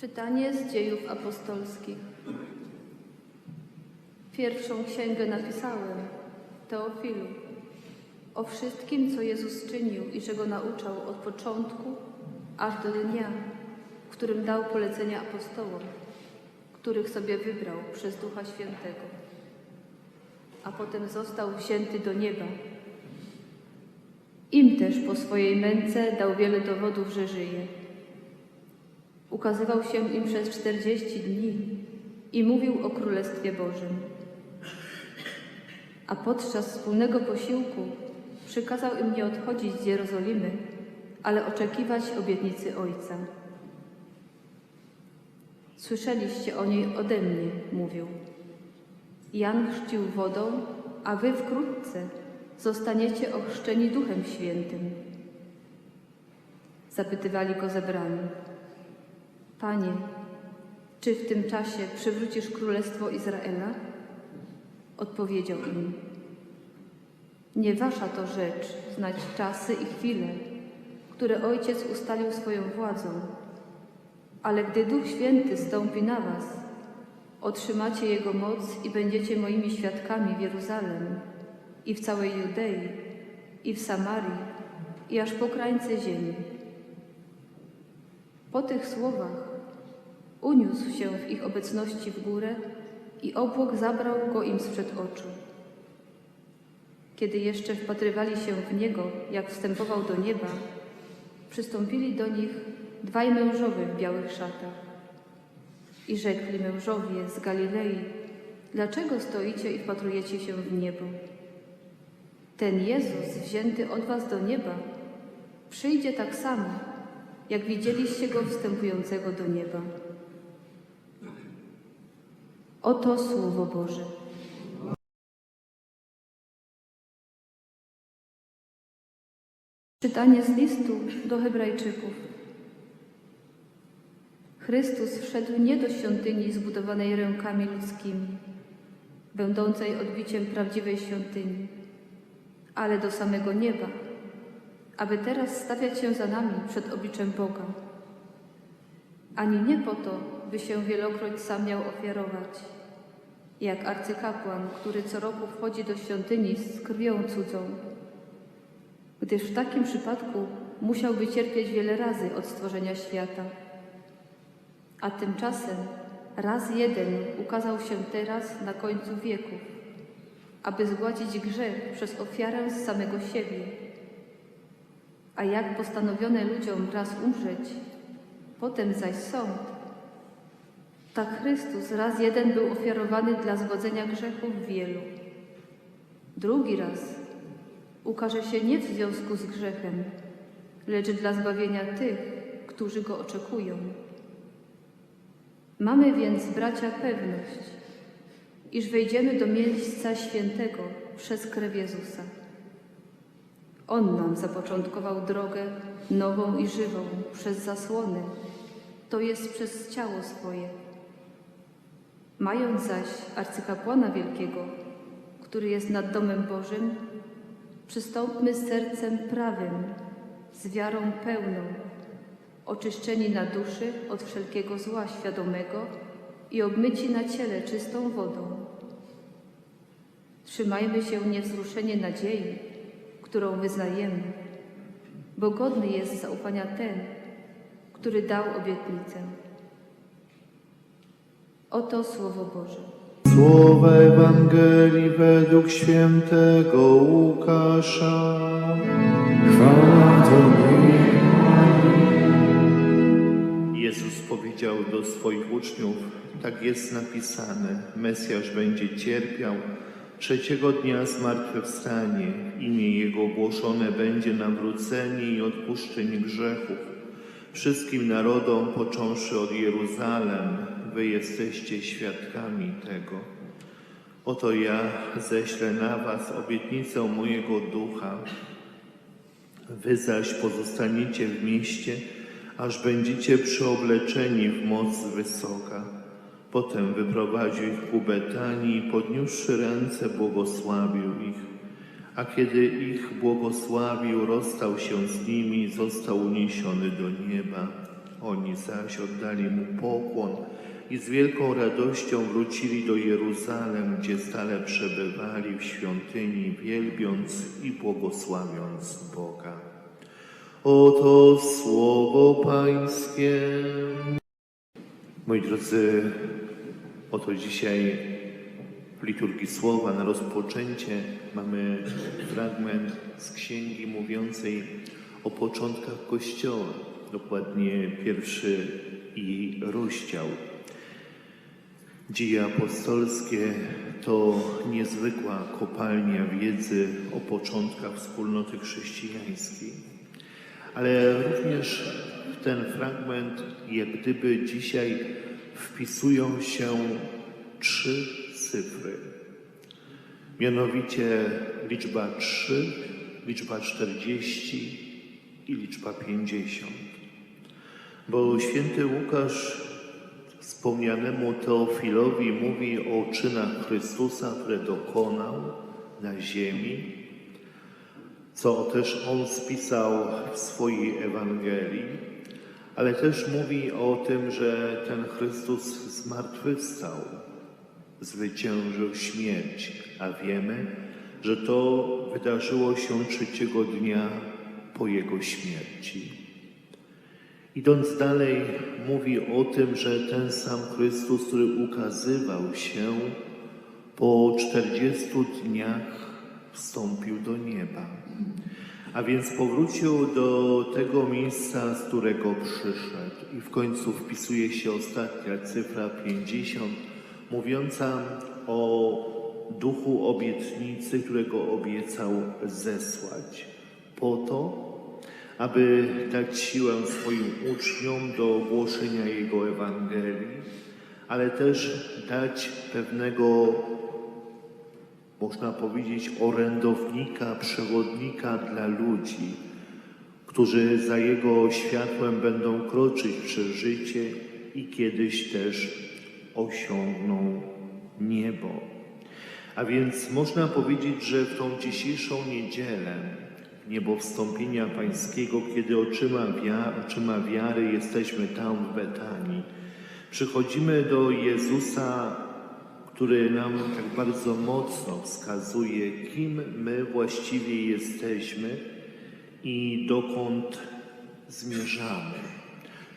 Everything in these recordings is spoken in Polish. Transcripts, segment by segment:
Czytanie z dziejów apostolskich. Pierwszą księgę napisałem, Teofilu, o wszystkim, co Jezus czynił i czego nauczał od początku aż do dnia, w którym dał polecenia apostołom, których sobie wybrał przez Ducha Świętego, a potem został wzięty do nieba. Im też po swojej męce dał wiele dowodów, że żyje. Ukazywał się im przez czterdzieści dni i mówił o Królestwie Bożym. A podczas wspólnego posiłku przykazał im nie odchodzić z Jerozolimy, ale oczekiwać obietnicy Ojca. Słyszeliście o niej ode mnie, mówił. Jan chrzcił wodą, a wy wkrótce zostaniecie ochrzczeni Duchem Świętym. Zapytywali go zebrani. Panie, czy w tym czasie przywrócisz królestwo Izraela? Odpowiedział im: Nie wasza to rzecz znać czasy i chwile, które Ojciec ustalił swoją władzą, ale gdy Duch Święty stąpi na was, otrzymacie Jego moc i będziecie moimi świadkami w Jeruzalem i w całej Judei i w Samarii i aż po krańce ziemi. Po tych słowach uniósł się w ich obecności w górę i obłok zabrał go im sprzed oczu. Kiedy jeszcze wpatrywali się w niego, jak wstępował do nieba, przystąpili do nich dwaj mężowie w białych szatach. I rzekli mężowie z Galilei, dlaczego stoicie i wpatrujecie się w niebo? Ten Jezus, wzięty od was do nieba, przyjdzie tak samo, jak widzieliście go wstępującego do nieba. Oto Słowo Boże. Czytanie z listu do Hebrajczyków. Chrystus wszedł nie do świątyni zbudowanej rękami ludzkimi, będącej odbiciem prawdziwej świątyni, ale do samego nieba, aby teraz stawiać się za nami przed obliczem Boga. Ani nie po to, by się wielokroć sam miał ofiarować, jak arcykapłan, który co roku wchodzi do świątyni z krwią cudzą, gdyż w takim przypadku musiałby cierpieć wiele razy od stworzenia świata. A tymczasem raz jeden ukazał się teraz na końcu wieków, aby zgładzić grzech przez ofiarę z samego siebie. A jak postanowione ludziom raz umrzeć, potem zaś sąd, tak Chrystus raz jeden był ofiarowany dla zgładzenia grzechów wielu. Drugi raz ukaże się nie w związku z grzechem, lecz dla zbawienia tych, którzy go oczekują. Mamy więc, bracia, pewność, iż wejdziemy do miejsca świętego przez krew Jezusa. On nam zapoczątkował drogę nową i żywą przez zasłony, to jest przez ciało swoje. Mając zaś arcykapłana wielkiego, który jest nad domem Bożym, przystąpmy z sercem prawym, z wiarą pełną, oczyszczeni na duszy od wszelkiego zła świadomego i obmyci na ciele czystą wodą. Trzymajmy się niewzruszenie nadziei, którą wyznajemy, bo godny jest zaufania ten, który dał obietnicę. Oto Słowo Boże. Słowa Ewangelii według świętego Łukasza. Chwała Tobie. Jezus powiedział do swoich uczniów, tak jest napisane, Mesjasz będzie cierpiał, trzeciego dnia zmartwychwstanie, imię Jego głoszone będzie nawrócenie i odpuszczenie grzechów. Wszystkim narodom, począwszy od Jeruzalem, wy jesteście świadkami tego. Oto ja ześlę na was obietnicę mojego ducha, Wy zaś pozostaniecie w mieście, aż będziecie przyobleczeni w moc wysoka. Potem wyprowadził ich ku Betanii i podniósłszy ręce błogosławił ich. A kiedy ich błogosławił, rozstał się z nimi i został uniesiony do nieba. Oni zaś oddali mu pokłon i z wielką radością wrócili do Jeruzalem, gdzie stale przebywali w świątyni, wielbiąc i błogosławiąc Boga. Oto słowo Pańskie. Moi drodzy, oto dzisiaj w liturgii słowa na rozpoczęcie mamy fragment z księgi mówiącej o początkach Kościoła, dokładnie pierwszy jej rozdział. Dzieje apostolskie to niezwykła kopalnia wiedzy o początkach wspólnoty chrześcijańskiej, ale również w ten fragment, jak gdyby dzisiaj wpisują się trzy cyfry. Mianowicie liczba 3, liczba 40 i liczba 50. Bo święty Łukasz wspomnianemu Teofilowi mówi o czynach Chrystusa, które dokonał na ziemi, co też on spisał w swojej Ewangelii, ale też mówi o tym, że ten Chrystus zmartwychwstał, zwyciężył śmierć, a wiemy, że to wydarzyło się trzeciego dnia po jego śmierci. Idąc dalej, mówi o tym, że ten sam Chrystus, który ukazywał się po 40 dniach, wstąpił do nieba. A więc powrócił do tego miejsca, z którego przyszedł. I w końcu wpisuje się ostatnia cyfra 50, mówiąca o duchu obietnicy, którego obiecał zesłać. Po to, aby dać siłę swoim uczniom do głoszenia Jego Ewangelii, ale też dać pewnego, można powiedzieć, orędownika, przewodnika dla ludzi, którzy za Jego światłem będą kroczyć przez życie i kiedyś też osiągną niebo. A więc można powiedzieć, że w tą dzisiejszą niedzielę niebo wstąpienia pańskiego, kiedy oczyma, wia, oczyma wiary jesteśmy tam w Betanii. Przychodzimy do Jezusa, który nam tak bardzo mocno wskazuje, kim my właściwie jesteśmy i dokąd zmierzamy.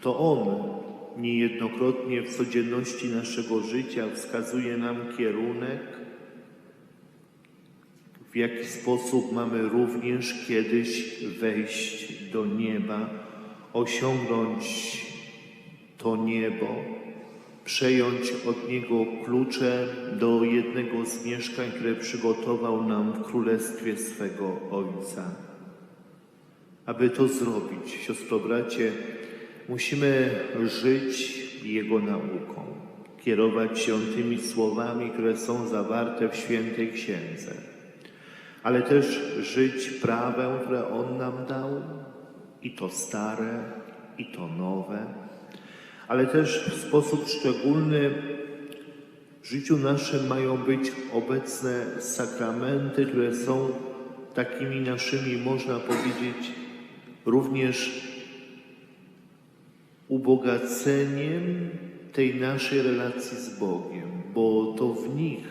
To On niejednokrotnie w codzienności naszego życia wskazuje nam kierunek, w jaki sposób mamy również kiedyś wejść do nieba, osiągnąć to niebo, przejąć od Niego klucze do jednego z mieszkań, które przygotował nam w królestwie swego Ojca. Aby to zrobić, siostro bracie, musimy żyć Jego nauką, kierować się tymi słowami, które są zawarte w świętej księdze ale też żyć prawem, które On nam dał, i to stare, i to nowe, ale też w sposób szczególny w życiu naszym mają być obecne sakramenty, które są takimi naszymi, można powiedzieć, również ubogaceniem tej naszej relacji z Bogiem, bo to w nich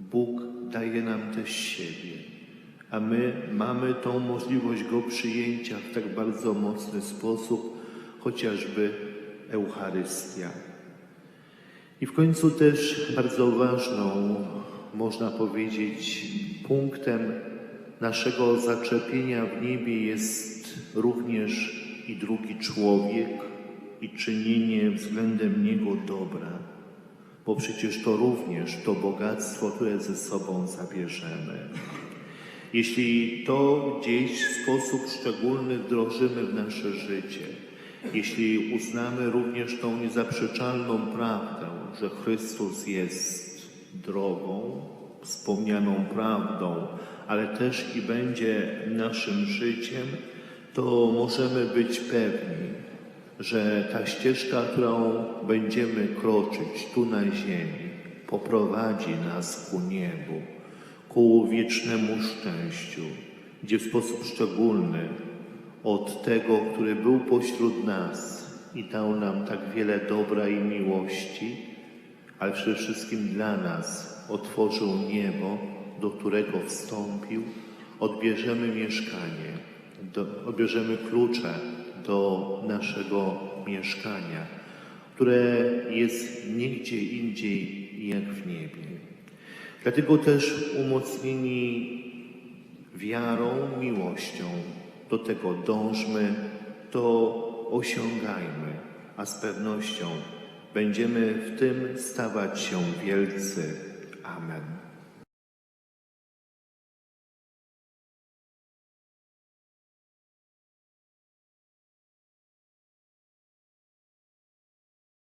Bóg daje nam też siebie, a my mamy tą możliwość Go przyjęcia w tak bardzo mocny sposób, chociażby Eucharystia. I w końcu też bardzo ważną, można powiedzieć, punktem naszego zaczepienia w niebie jest również i drugi człowiek i czynienie względem niego dobra bo przecież to również to bogactwo, które ze sobą zabierzemy. Jeśli to gdzieś w sposób szczególny wdrożymy w nasze życie, jeśli uznamy również tą niezaprzeczalną prawdę, że Chrystus jest drogą, wspomnianą prawdą, ale też i będzie naszym życiem, to możemy być pewni, że ta ścieżka, którą będziemy kroczyć tu na ziemi, poprowadzi nas ku niebu, ku wiecznemu szczęściu, gdzie w sposób szczególny od tego, który był pośród nas, i dał nam tak wiele dobra i miłości, ale przede wszystkim dla nas otworzył niebo, do którego wstąpił, odbierzemy mieszkanie, do, odbierzemy klucze do naszego mieszkania, które jest nigdzie indziej jak w niebie. Dlatego też umocnieni wiarą, miłością, do tego dążmy, to osiągajmy, a z pewnością będziemy w tym stawać się wielcy. Amen.